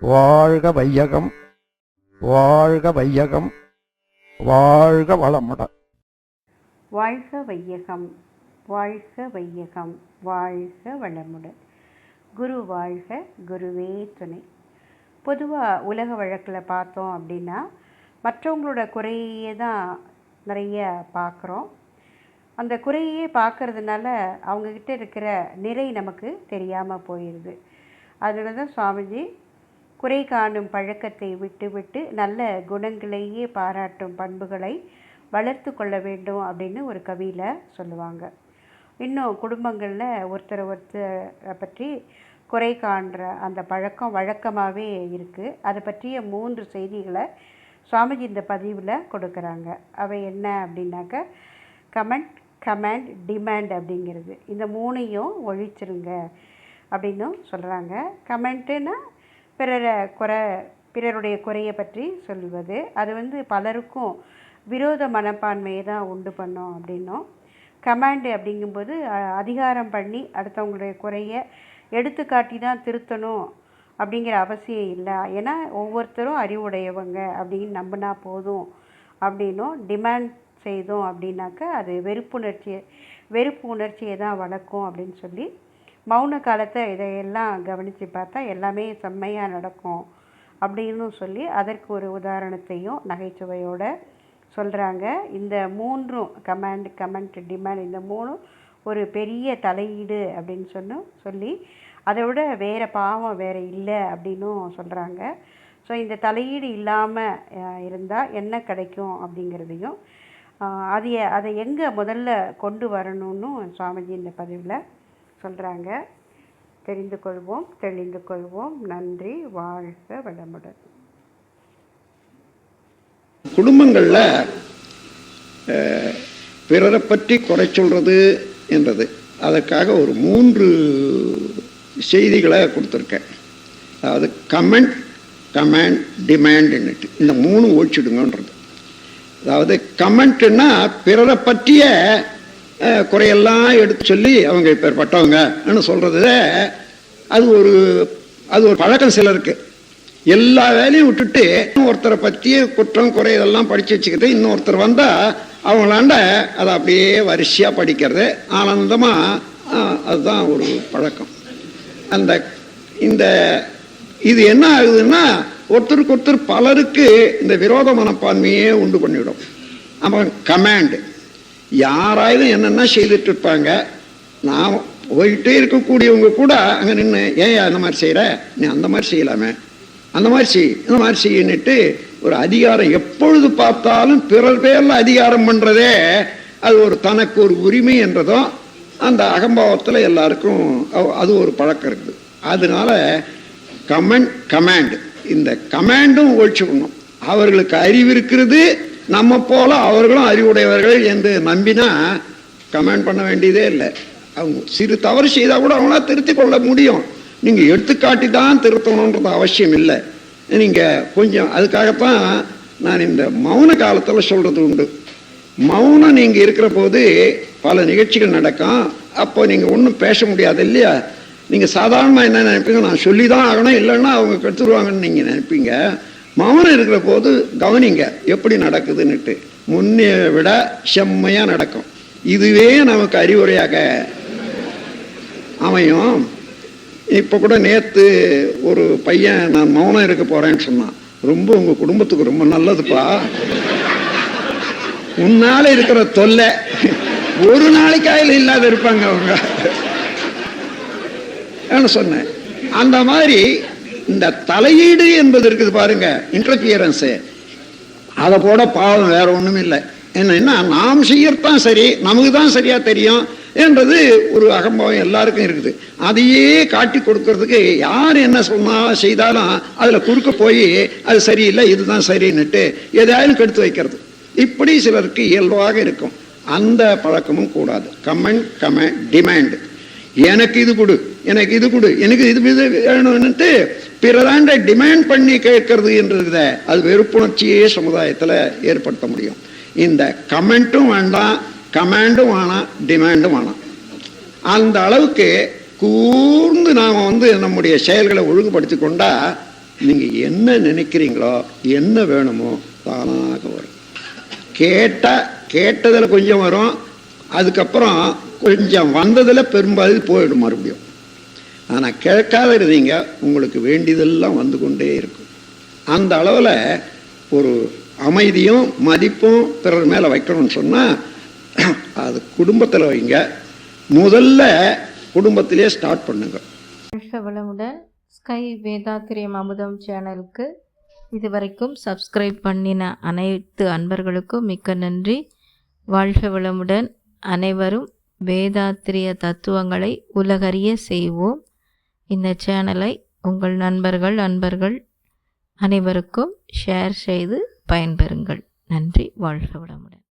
வாழ்க வையகம் வாழ்க வையகம் வாழ்க வளமுடன் வாழ்க வையகம் வாழ்க வையகம் வாழ்க வளமுடன் குரு வாழ்க குருவே துணை. பொதுவாக உலக வழக்கில் பார்த்தோம் அப்படின்னா மற்றவங்களோட குறையே தான் நிறைய பார்க்குறோம். அந்த குறையே பார்க்கறதுனால அவங்கக்கிட்ட இருக்கிற நிறை நமக்கு தெரியாமல் போயிடுது அதனால தான் சுவாமிஜி குறை காணும் பழக்கத்தை விட்டுவிட்டு நல்ல குணங்களையே பாராட்டும் பண்புகளை வளர்த்து கொள்ள வேண்டும் அப்படின்னு ஒரு கவியில் சொல்லுவாங்க. இன்னும் குடும்பங்களில் ஒருத்தரை ஒருத்தரை பற்றி குறை காண்ற அந்த பழக்கம் வழக்கமாகவே இருக்குது அதை பற்றிய மூன்று செய்திகளை சுவாமிஜி இந்த பதிவில் கொடுக்குறாங்க. அவை என்ன அப்படின்னாக்க கமெண்ட் கமெண்ட் டிமாண்ட் அப்படிங்கிறது. இந்த மூணையும் ஒழிச்சிருங்க அப்படின்னும் சொல்கிறாங்க கமெண்ட்டுன்னா பிறரை குறை பிறருடைய குறையை பற்றி சொல்வது. அது வந்து பலருக்கும் விரோத மனப்பான்மையை தான் உண்டு பண்ணோம் அப்படின்னும். கமாண்டு அப்படிங்கும்போது அதிகாரம் பண்ணி அடுத்தவங்களுடைய குறைய எடுத்துக்காட்டி தான் திருத்தணும் அப்படிங்கிற அவசியம் இல்லை. ஏன்னா ஒவ்வொருத்தரும் அறிவுடையவங்க அப்படின்னு நம்பினா போதும் அப்படின்னும். டிமாண்ட் செய்தோம் அப்படின்னாக்க அது வெறுப்புணர்ச்சியை வெறுப்பு உணர்ச்சியை தான் வளர்க்கும் அப்படின்னு சொல்லி மௌன காலத்தை இதையெல்லாம் கவனித்து பார்த்தா எல்லாமே செம்மையாக நடக்கும் அப்படின்னு சொல்லி அதற்கு ஒரு உதாரணத்தையும் நகைச்சுவையோடு சொல்கிறாங்க இந்த மூன்றும் கமாண்ட் கமெண்ட் டிமாண்ட் இந்த மூணும் ஒரு பெரிய தலையீடு அப்படின்னு சொன்னும் சொல்லி அதை விட வேறு பாவம் வேறு இல்லை அப்படின்னும் சொல்கிறாங்க ஸோ இந்த தலையீடு இல்லாமல் இருந்தால் என்ன கிடைக்கும் அப்படிங்கிறதையும் ஆஹ் அது அதை எங்கே முதல்ல கொண்டு வரணும்னு சுவாமிஜி இந்த பதிவில் சொல்கிறாங்க தெரிந்து கொள்வோம் தெளிந்து கொள்வோம். நன்றி வாழ்க வளமுடன். குடும்பங்களில் பிறரை பற்றி குறை சொல்கிறது என்றது. அதற்காக ஒரு மூன்று செய்திகளை கொடுத்துருக்கேன். அதாவது கமெண்ட் கமெண்ட் டிமாண்ட்னுட்டு இந்த மூணு ஒழிச்சிடுங்கன்றது. அதாவது கமெண்ட்டுன்னா பிறரை பற்றிய குறையெல்லாம் எடுத்து சொல்லி அவங்க இப்பேற்பட்டவங்கன்னு சொல்கிறது அது ஒரு அது ஒரு பழக்கம் சிலருக்கு. எல்லா வேலையும் விட்டுட்டு ஒருத்தரை பற்றி குற்றம் குறை இதெல்லாம் படித்து வச்சுக்கிட்டு இன்னொருத்தர் வந்தால் அவங்களாண்ட அதை அப்படியே வரிசையாக படிக்கிறது ஆனந்தமாக அதுதான் ஒரு பழக்கம். அந்த இந்த இது என்ன ஆகுதுன்னா ஒருத்தருக்கு ஒருத்தர் பலருக்கு இந்த விரோத மனப்பான்மையே உண்டு பண்ணிவிடும். அப்புறம் கமாண்டு யாராயிலும் என்னென்ன செய்துட்டு இருப்பாங்க நான் போயிட்டே இருக்கக்கூடியவங்க கூட அங்கே நின்று ஏன் அந்த மாதிரி செய்கிற நீ அந்த மாதிரி செய்யலாமே. அந்த மாதிரி செய் இந்த மாதிரி செய்யணுட்டு ஒரு அதிகாரம் எப்பொழுது பார்த்தாலும் பிறர் பேரில் அதிகாரம் பண்ணுறதே அது ஒரு தனக்கு ஒரு உரிமை என்றதும் அந்த அகம்பாவத்தில் எல்லாருக்கும் அது ஒரு பழக்கம் இருக்குது. அதனால கமெண்ட் கமாண்டு. இந்த கமாண்டும் ஒழிச்சுக்கணும் அவர்களுக்கு அறிவு இருக்கிறது நம்ம போல அவர்களும் அறிவுடையவர்கள் என்று நம்பினா கமெண்ட் பண்ண வேண்டியதே இல்லை. அவங்க சிறு தவறு செய்தால் கூட அவங்களா திருத்திக் கொள்ள முடியும். நீங்கள் எடுத்துக்காட்டி தான் திருத்தணுன்றது அவசியம் இல்லை. நீங்கள் கொஞ்சம் அதுக்காகத்தான் நான் இந்த மௌன காலத்தில் சொல்கிறது உண்டு. மௌனம் நீங்கள் இருக்கிற போது பல நிகழ்ச்சிகள் நடக்கும். அப்போ நீங்கள் ஒன்றும் பேச முடியாது இல்லையா? நீங்கள் சாதாரணமாக என்ன நினைப்பீங்க? நான் சொல்லி தான் ஆகணும். இல்லைன்னா அவங்க கெடுத்துருவாங்கன்னு நீங்கள் நினைப்பீங்க. மௌனம் இருக்கிற போது கவனிங்க எப்படி நடக்குதுன்னுட்டு. முன்னே விட செம்மையா நடக்கும். இதுவே நமக்கு அறிவுரையாக அமையும். இப்போ கூட நேற்று ஒரு பையன் நான் மௌனம் இருக்க போறேன்னு சொன்னான். ரொம்ப உங்கள் குடும்பத்துக்கு ரொம்ப நல்லதுப்பா. உன்னால இருக்கிற தொல்லை ஒரு நாளைக்காயில் இல்லாத இருப்பாங்க அவங்க. ஏன்னு சொன்னேன். அந்த மாதிரி இந்த தலையீடு என்பது இருக்குது பாருங்க இன்டர்பியரன்ஸ் அதை போட பாவம் வேற ஒன்றும் இல்லை. என்னன்னா நாம் செய்யறதான் சரி நமக்கு தான் சரியா தெரியும் என்றது ஒரு அகம்பாவம் எல்லாருக்கும் இருக்குது. அதையே காட்டி கொடுக்கறதுக்கு யார் என்ன சொன்னா செய்தாலும் அதில் குறுக்க போய் அது சரியில்லை இதுதான் சரின்னுட்டு எதாயும் கெடுத்து வைக்கிறது. இப்படி சிலருக்கு இயல்பாக இருக்கும். அந்த பழக்கமும் கூடாது. கமெண்ட் கமெண்ட் டிமாண்ட் எனக்கு இது கொடு எனக்கு இது கொடு எனக்கு இது இது வேணும்னுட்டு பிறதாண்ட டிமாண்ட் பண்ணி கேட்கறது என்றத அது வெறுப்புணர்ச்சியே சமுதாயத்தில் ஏற்படுத்த முடியும். இந்த கமெண்ட்டும் வேண்டாம் கமாண்டும் வேணாம் டிமாண்டும் வேணாம். அந்த அளவுக்கு கூர்ந்து நாம் வந்து நம்முடைய செயல்களை ஒழுங்குபடுத்தி கொண்டா நீங்கள் என்ன நினைக்கிறீங்களோ என்ன வேணுமோ தானாக வரும். கேட்டால் கேட்டதில் கொஞ்சம் வரும் அதுக்கப்புறம் கொஞ்சம் வந்ததில் பெரும்பாலும் போயிடும் மறுபடியும். ஆனால் கேட்காத இருந்தீங்க உங்களுக்கு வேண்டியதெல்லாம் வந்து கொண்டே இருக்கும். அந்த அளவில் ஒரு அமைதியும் மதிப்பும் பிறர் மேலே வைக்கணும்னு சொன்னால் அது குடும்பத்தில் வைங்க. முதல்ல குடும்பத்திலே ஸ்டார்ட் பண்ணுங்க. வளமுடன் ஸ்கை வேதாத்திரியம் அமுதம் சேனலுக்கு இதுவரைக்கும் சப்ஸ்கிரைப் பண்ணின அனைத்து அன்பர்களுக்கும் மிக்க நன்றி. வாழ்க வளமுடன் அனைவரும் வேதாத்திரிய தத்துவங்களை உலகறிய செய்வோம். இந்த சேனலை உங்கள் நண்பர்கள் அன்பர்கள் அனைவருக்கும் ஷேர் செய்து பயன்பெறுங்கள். நன்றி. வாழ்க வளமுடன்.